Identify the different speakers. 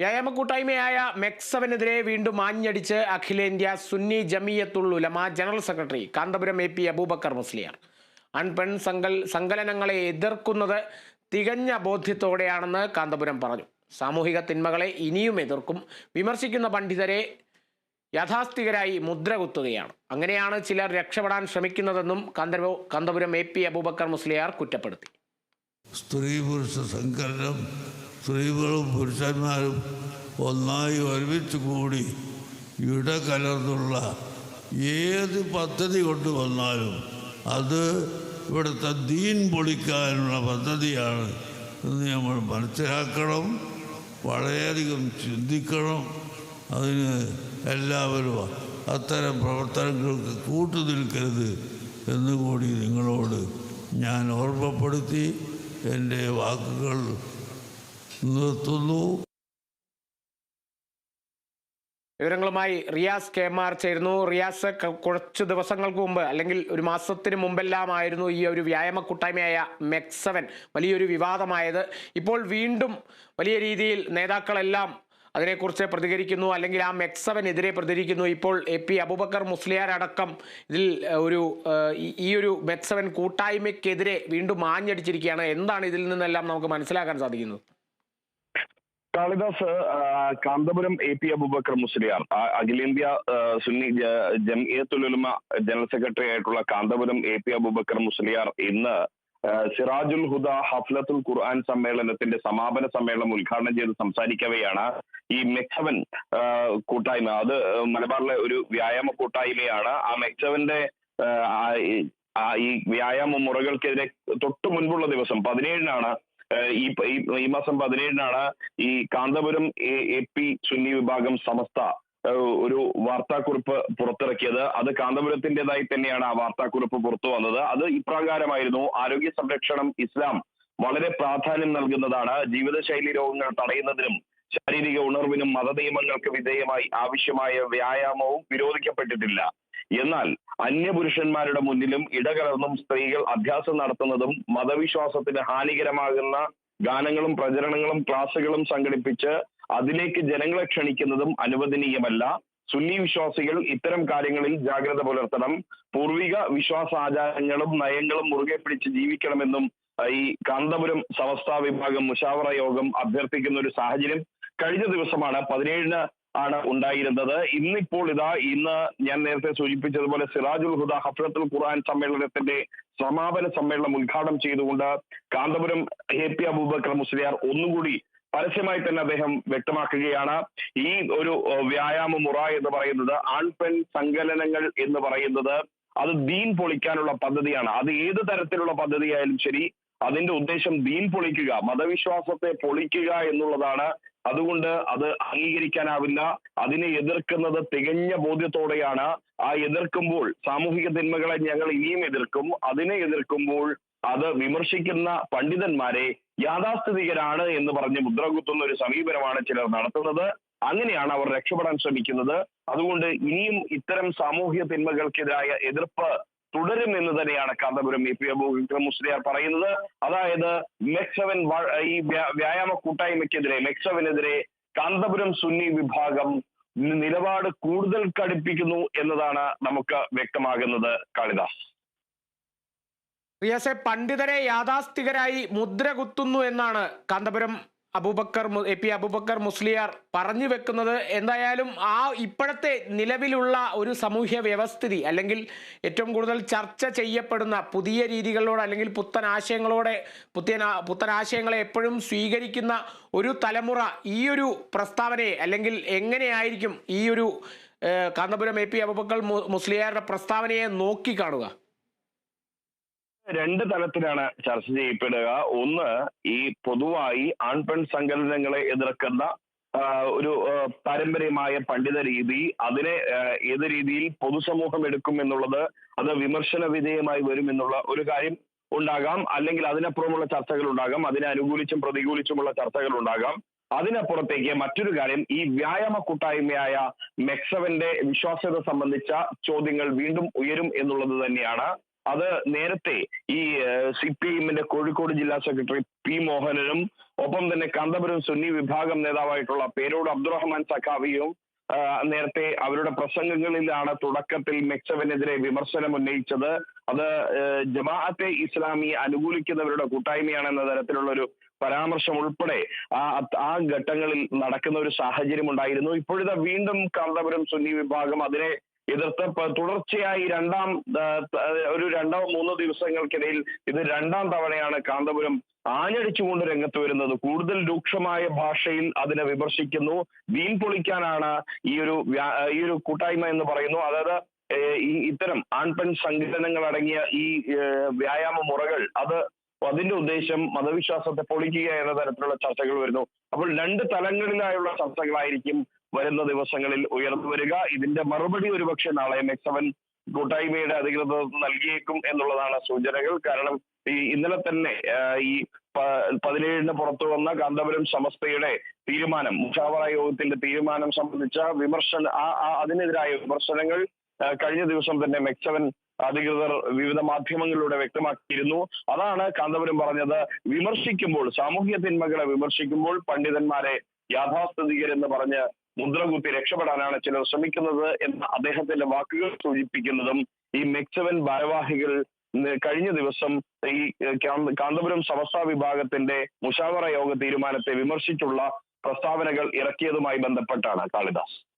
Speaker 1: വ്യായാമ കൂട്ടായ്മയായ മെക്സവനെതിരെ വീണ്ടും ആഞ്ഞടിച്ച് അഖിലേന്ത്യാ Sunni Jamiyathul Ulama general secretary Kanthapuram A P Aboobacker Musliyar. അൺപെൺ സങ്കൽ സങ്കലനങ്ങളെ എതിർക്കുന്നത് തികഞ്ഞ ബോധ്യത്തോടെയാണെന്ന് കാന്തപുരം പറഞ്ഞു. സാമൂഹിക തിന്മകളെ ഇനിയും എതിർക്കും. വിമർശിക്കുന്ന പണ്ഡിതരെ യാഥാസ്ഥികരായി മുദ്ര കുത്തുകയാണ്. അങ്ങനെയാണ് ചിലർ രക്ഷപ്പെടാൻ ശ്രമിക്കുന്നതെന്നും കാന്തപു കാന്തപുരം എ പി അബൂബക്കർ മുസ്ലിയാർ കുറ്റപ്പെടുത്തി.
Speaker 2: സ്ത്രീ പുരുഷ സങ്കലനം സ്ത്രീകളും പുരുഷന്മാരും ഒന്നായി ഒരുമിച്ച് കൂടി ഇടകലർന്നുള്ള ഏത് പദ്ധതി കൊണ്ടുവന്നാലും അത് ഇവിടുത്തെ ദീൻ പൊളിക്കാനുള്ള പദ്ധതിയാണ് എന്ന് നമ്മൾ മനസ്സിലാക്കണം വളരെയധികം ചിന്തിക്കണം. അതിന് എല്ലാവരും അത്തരം പ്രവർത്തനങ്ങൾക്ക് കൂട്ടുനിൽക്കരുത് എന്നുകൂടി നിങ്ങളോട് ഞാൻ ഓർമ്മപ്പെടുത്തി എന്റെ വാക്കുകൾ നിർത്തുന്നു.
Speaker 1: വിവരങ്ങളുമായി റിയാസ് കെ മാർ ചേരുന്നു. റിയാസ് കുറച്ച് ദിവസങ്ങൾക്ക് മുമ്പ് അല്ലെങ്കിൽ ഒരു മാസത്തിന് മുമ്പെല്ലാമായിരുന്നു ഈ ഒരു വ്യായാമ കൂട്ടായ്മയായ മെക്സവൻ വലിയൊരു വിവാദമായത്. ഇപ്പോൾ വീണ്ടും വലിയ രീതിയിൽ നേതാക്കളെല്ലാം അതിനെക്കുറിച്ച് പ്രതികരിക്കുന്നു. അല്ലെങ്കിൽ ആ മെക്സവനെതിരെ പ്രതികരിക്കുന്നു. ഇപ്പോൾ എ പി അബൂബക്കർ മുസ്ലിയാർ അടക്കം ഇതിൽ ഒരു ഈ ഒരു മെക്സവൻ കൂട്ടായ്മയ്ക്കെതിരെ വീണ്ടും ആഞ്ഞടിച്ചിരിക്കുകയാണ് എന്താണ് ഇതിൽ നിന്നെല്ലാം നമുക്ക് മനസ്സിലാക്കാൻ സാധിക്കുന്നത്?
Speaker 3: കാളിദാസ് കാന്തപുരം എ പി അബൂബക്കർ മുസ്ലിയാർ അഖിലേന്ത്യാ സുന്നി ജംഇയത്തുലുലമ ജനറൽ സെക്രട്ടറി ആയിട്ടുള്ള കാന്തപുരം എ പി അബൂബക്കർ മുസ്ലിയാർ ഇന്ന് സിറാജുൽ ഹുദ ഹഫ്ലത്തുൽ ഖുർആൻ സമ്മേളനത്തിന്റെ സമാപന സമ്മേളനം ഉദ്ഘാടനം ചെയ്ത് സംസാരിക്കവെയാണ് ഈ മെക്സവൻ കൂട്ടായ്മ. അത് മലബാറിലെ ഒരു വ്യായാമ കൂട്ടായ്മയാണ്. ആ ആ, ഈ- വ്യായാമ മുറകൾക്കെതിരെ തൊട്ടു മുൻപുള്ള ദിവസം പതിനേഴിനാണ് ഈ ഈ- മാസം പതിനേഴിനാണ് ഈ കാന്തപുരം എ പി സുന്നി വിഭാഗം സമസ്ത ഒരു വാർത്താക്കുറിപ്പ് പുറത്തിറക്കിയത്. അത് കാന്തപുരത്തിന്റെതായി തന്നെയാണ് ആ വാർത്താക്കുറിപ്പ് പുറത്തു വന്നത്. അത് ഇപ്രകാരമായിരുന്നു. ആരോഗ്യ സംരക്ഷണം ഇസ്ലാം വളരെ പ്രാധാന്യം നൽകുന്നതാണ്. ജീവിതശൈലി രോഗങ്ങൾ തടയുന്നതിനും ശാരീരിക ഉണർവിനും മതനിയമങ്ങൾക്ക് വിധേയമായി ആവശ്യമായ വ്യായാമവും വിരോധിക്കപ്പെട്ടിട്ടില്ല. എന്നാൽ അന്യപുരുഷന്മാരുടെ മുന്നിലും ഇടകലർന്നും സ്ത്രീകൾ അഭ്യാസം നടത്തുന്നതും മതവിശ്വാസത്തിന് ഹാനികരമാകുന്ന ഗാനങ്ങളും പ്രചരണങ്ങളും ക്ലാസുകളും സംഘടിപ്പിച്ച് അതിലേക്ക് ജനങ്ങളെ ക്ഷണിക്കുന്നതും അനുവദനീയമല്ല. സുന്നി വിശ്വാസികൾ ഇത്തരം കാര്യങ്ങളിൽ ജാഗ്രത പുലർത്തണം. പൂർവിക വിശ്വാസാചാരങ്ങളും നയങ്ങളും മുറുകെ പിടിച്ച് ജീവിക്കണമെന്നും ഈ കാന്തപുരം സമസ്ത വിഭാഗം മുഷാവറ യോഗം അഭ്യർത്ഥിക്കുന്ന ഒരു സാഹചര്യം കഴിഞ്ഞ ദിവസമാണ് പതിനേഴിന് ആണ് ഉണ്ടായിരുന്നത്. ഇന്നിപ്പോൾ ഇതാ ഇന്ന് ഞാൻ നേരത്തെ സൂചിപ്പിച്ചതുപോലെ സിറാജുൽ ഹുദ ഹഫ്രത്തുൽ ഖുർആൻ സമ്മേളനത്തിന്റെ സമാപന സമ്മേളനം ഉദ്ഘാടനം ചെയ്തുകൊണ്ട് കാന്തപുരം എ പി അബൂബക്കർ മുസ്ലിയാർ ഒന്നുകൂടി പരസ്യമായി തന്നെ അദ്ദേഹം വ്യക്തമാക്കുകയാണ്. ഈ ഒരു വ്യായാമ മുറ എന്ന് പറയുന്നത് ആൺപെൺ സങ്കലനങ്ങൾ എന്ന് പറയുന്നത് അത് ദീൻ പൊളിക്കാനുള്ള പദ്ധതിയാണ്. അത് ഏത് തരത്തിലുള്ള പദ്ധതിയായാലും ശരി അതിന്റെ ഉദ്ദേശം ദീൻ പൊളിക്കുക മതവിശ്വാസത്തെ പൊളിക്കുക എന്നുള്ളതാണ് അതുകൊണ്ട് അത് അംഗീകരിക്കാനാവില്ല. അതിനെ എതിർക്കുന്നത് തികഞ്ഞ ബോധ്യത്തോടെയാണ്. ആ എതിർക്കുമ്പോൾ സാമൂഹിക തിന്മകളെ ഞങ്ങൾ ഇനിയും എതിർക്കും. അതിനെ എതിർക്കുമ്പോൾ അത് വിമർശിക്കുന്ന പണ്ഡിതന്മാരെ യാഥാസ്ഥിതികരാണ് എന്ന് പറഞ്ഞ് മുദ്രകുത്തുന്ന ഒരു സമീപനമാണ് ചിലർ നടത്തുന്നത്. അങ്ങനെയാണ് അവർ രക്ഷപ്പെടാൻ ശ്രമിക്കുന്നത്. അതുകൊണ്ട് ഇനിയും ഇത്തരം സാമൂഹിക തിന്മകൾക്കെതിരായ എതിർപ്പ് തുടരും എന്ന് തന്നെയാണ് കാന്തപുരം എ പി അബൂബക്കർ മുസ്ലിയാർ പറയുന്നത്. അതായത് മെക്സവൻ ഈ വ്യാ- വ്യായാമ കൂട്ടായ്മയ്ക്കെതിരെ മെക്സവനെതിരെ കാന്തപുരം സുന്നി വിഭാഗം നിലപാട് കൂടുതൽ കടുപ്പിക്കുന്നു എന്നതാണ് നമുക്ക് വ്യക്തമാകുന്നത്. കാളിദാസ്.
Speaker 1: പണ്ഡിതരെ യാഥാസ്ഥികരായി മുദ്ര കുത്തുന്നു എന്നാണ് കാന്തപുരം അബൂബക്കർ എ പി അബൂബക്കർ മുസ്ലിയാർ പറഞ്ഞു വെക്കുന്നത് എന്തായാലും ആ ഇപ്പോഴത്തെ നിലവിലുള്ള ഒരു സാമൂഹ്യ വ്യവസ്ഥിതി അല്ലെങ്കിൽ ഏറ്റവും കൂടുതൽ ചർച്ച ചെയ്യപ്പെടുന്ന പുതിയ രീതികളോട് അല്ലെങ്കിൽ പുത്തൻ ആശയങ്ങളോടെ പുത്തൻ ആ- പുത്തൻ ആശയങ്ങളെ എപ്പോഴും സ്വീകരിക്കുന്ന ഒരു തലമുറ ഈ ഒരു പ്രസ്താവനയെ അല്ലെങ്കിൽ എങ്ങനെയായിരിക്കും ഈ ഒരു കാന്തപുരം എ പി അബൂബക്കർ മുസ്ലിയാരുടെ പ്രസ്താവനയെ നോക്കിക്കാണുക
Speaker 3: രണ്ട് തലത്തിലാണ് ചർച്ച ചെയ്യപ്പെടുക. ഒന്ന് ഈ പൊതുവായി ആൺപെൺ സംഘടനകളെ എതിർക്കുന്ന ഒരു പാരമ്പര്യമായ പണ്ഡിത രീതി അതിനെ ഏത് രീതിയിൽ പൊതുസമൂഹം എടുക്കും എന്നുള്ളത് അത് വിമർശന വിധേയമായി വരും എന്നുള്ള ഒരു കാര്യം ഉണ്ടാകാം. അല്ലെങ്കിൽ അതിനപ്പുറമുള്ള ചർച്ചകൾ ഉണ്ടാകാം. അതിനെ അനുകൂലിച്ചും പ്രതികൂലിച്ചുമുള്ള ചർച്ചകൾ ഉണ്ടാകാം. അതിനപ്പുറത്തേക്ക് മറ്റൊരു കാര്യം ഈ വ്യായാമ കൂട്ടായ്മയായ മെക്സവന്റെ വിശ്വാസ്യത സംബന്ധിച്ച ചോദ്യങ്ങൾ വീണ്ടും ഉയരും എന്നുള്ളത് തന്നെയാണ്. അത് നേരത്തെ ഈ സി പി എമ്മിന്റെ കോഴിക്കോട് ജില്ലാ സെക്രട്ടറി പി മോഹനനും ഒപ്പം തന്നെ കാന്തപുരം സുന്നി വിഭാഗം നേതാവായിട്ടുള്ള പേരോട് അബ്ദുറഹ്മാൻ സഖാവിയും നേരത്തെ അവരുടെ പ്രസംഗങ്ങളിലാണ് തുടക്കത്തിൽ മെക്സവനെതിരെ വിമർശനം ഉന്നയിച്ചത്. അത് ജമാഅത്തെ ഇസ്ലാമി അനുകൂലിക്കുന്നവരുടെ കൂട്ടായ്മയാണ് എന്ന തരത്തിലുള്ള ഒരു പരാമർശം ഉൾപ്പെടെ ആ ആ ഘട്ടങ്ങളിൽ നടക്കുന്ന ഒരു സാഹചര്യം ഉണ്ടായിരുന്നു ഇപ്പോഴത്തെ വീണ്ടും കാന്തപുരം സുന്നി വിഭാഗം അതിനെ എതിർത്ത് തുടർച്ചയായി രണ്ടാം ഒരു രണ്ടോ മൂന്നോ ദിവസങ്ങൾക്കിടയിൽ ഇത് രണ്ടാം തവണയാണ് കാന്തപുരം ആഞ്ഞടിച്ചുകൊണ്ട് രംഗത്ത് വരുന്നത്. കൂടുതൽ രൂക്ഷമായ ഭാഷയിൽ അതിനെ വിമർശിക്കുന്നു. വീൺ പൊളിക്കാനാണ് ഈ ഒരു ഈ ഒരു കൂട്ടായ്മ എന്ന് പറയുന്നു. അതായത് ഈ ഇത്തരം ആൺപെൺ സംഘടനകൾ അടങ്ങിയ ഈ വ്യായാമ മുറകൾ അത് അതിന്റെ ഉദ്ദേശം മതവിശ്വാസത്തെ പൊളിക്കുക എന്ന തരത്തിലുള്ള ചർച്ചകൾ വരുന്നു. അപ്പോൾ രണ്ട് തലങ്ങളിലായുള്ള ചർച്ചകളായിരിക്കും വരുന്ന ദിവസങ്ങളിൽ ഉയർന്നു വരിക. ഇതിന്റെ മറുപടി ഒരുപക്ഷെ നാളെ മെക്സവൻ കൂട്ടായ്മയുടെ അധികൃതർ നൽകിയേക്കും എന്നുള്ളതാണ് സൂചനകൾ. കാരണം ഈ ഇന്നലെ തന്നെ ഈ പതിനേഴിന് പുറത്തു വന്ന കാന്തപുരം സമസ്തയുടെ തീരുമാനം മുഷാവറ യോഗത്തിന്റെ തീരുമാനം സംബന്ധിച്ച വിമർശന അതിനെതിരായ വിമർശനങ്ങൾ കഴിഞ്ഞ ദിവസം തന്നെ മെക്സവൻ അധികൃതർ വിവിധ മാധ്യമങ്ങളിലൂടെ വ്യക്തമാക്കിയിരുന്നു. അതാണ് കാന്തപുരം പറഞ്ഞത്. വിമർശിക്കുമ്പോൾ സാമൂഹ്യ തിന്മകളെ വിമർശിക്കുമ്പോൾ പണ്ഡിതന്മാരെ യാഥാസ്ഥിതികരെന്ന് പറഞ്ഞ് മുദ്രകുത്തി രക്ഷപ്പെടാനാണ് ചിലർ ശ്രമിക്കുന്നത് എന്ന അദ്ദേഹത്തിന്റെ വാക്കുകൾ സൂചിപ്പിക്കുന്നതും ഈ മെക്സവൻ ഭാരവാഹികൾ കഴിഞ്ഞ ദിവസം ഈ കാന്തപുരം സമസ്ത വിഭാഗത്തിന്റെ മുഷാവറ യോഗ തീരുമാനത്തെ വിമർശിച്ചുള്ള പ്രസ്താവനകൾ ഇറക്കിയതുമായി ബന്ധപ്പെട്ടാണ് കാളിദാസ്.